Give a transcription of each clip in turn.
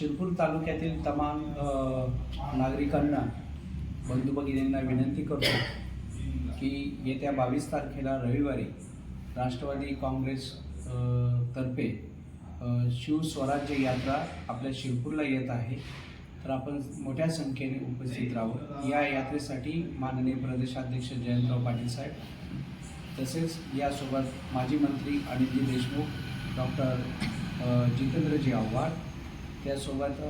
शिरपूर तालुक्यातील तमाम नागरिकांना बंधू भगिनींना विनंती करतो की येत्या बावीस तारखेला रविवारी राष्ट्रवादी काँग्रेस तर्फे शिवस्वराज्य यात्रा आपल्या शिरपूरला येत आहे. तर आपण मोठ्या संख्येने उपस्थित राहू. या यात्रेसाठी माननीय प्रदेशाध्यक्ष जयंतराव पाटील साहेब तसेच यासोबत माजी मंत्री अनिलजी देशमुख डॉक्टर जितेंद्रजी आव्हाड त्यासोबत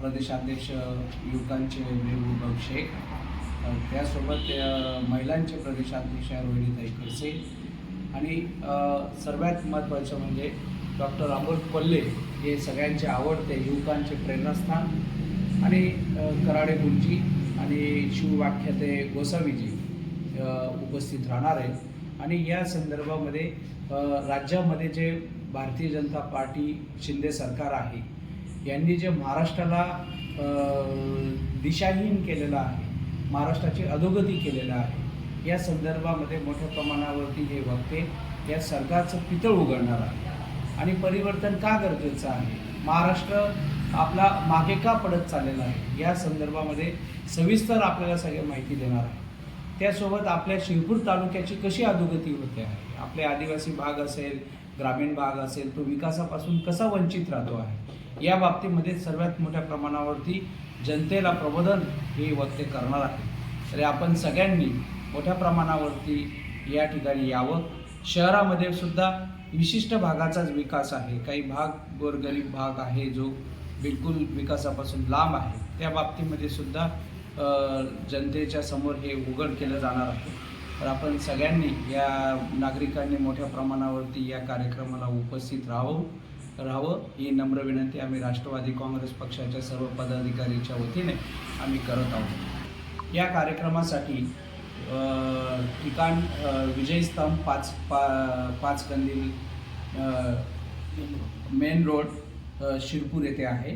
प्रदेशाध्यक्ष युवकांचे मेहबूब शेख त्यासोबत महिलांचे प्रदेशाध्यक्ष रोहिणीताई खडसे आणि सर्वात महत्त्वाचं म्हणजे डॉक्टर अमोल पल्ले हे सगळ्यांचे आवडते युवकांचे प्रेरणास्थान आणि कराडे गुरुजी आणि शिववाख्याते गोसावीजी उपस्थित राहणार आहेत. आणि या संदर्भामध्ये राज्यामध्ये जे भारतीय जनता पार्टी शिंदे सरकार आहे यांनी जे महाराष्ट्राला दिशाहीन केलेलं आहे महाराष्ट्राची अधोगती केलेलं आहे या संदर्भामध्ये मोठ्या प्रमाणावरती हे वक्ते या सरकारचं पितळ उघडणार आहे आणि परिवर्तन का गरजेचं आहे? महाराष्ट्र आपला मागे का पडत चाललेला आहे? या संदर्भामध्ये सविस्तर आपल्याला सगळी माहिती देणार आहे. त्यासोबत आपल्या शिरपूर तालुक्याची कशी अधोगती होते आहे? आपले आदिवासी भाग असेल ग्रामीण भाग असेल तो विकासापासून कसा वंचित राहतो आहे? या बाबतीमध्ये सर्वात मोठ्या प्रमाणावरती जनतेला प्रबोधन हे वक्ते करणार आहे. तरी आपण सगळ्यांनी मोठ्या प्रमाणावरती या ठिकाणी यावं. शहरामध्ये सुद्धा विशिष्ट भागाचाच विकास आहे. काही भाग गोरगरीब भाग आहे जो बिलकुल विकासापासून लांब आहे. त्या बाबतीमध्ये सुद्धा जनतेच्या समोर हे उघड केलं जाणार आहे. तर आपण सगळ्यांनी या नागरिकांनी मोठ्या प्रमाणावरती या कार्यक्रमाला उपस्थित राहावं. राहावं ही नम्र विनंती आम्ही राष्ट्रवादी काँग्रेस पक्षाच्या सर्व पदाधिकारीच्या वतीने आम्ही करत आहोत. या कार्यक्रमासाठी ठिकाण विजयस्तंभ पाच पा पाच कंदील मेन रोड शिरपूर येथे आहे.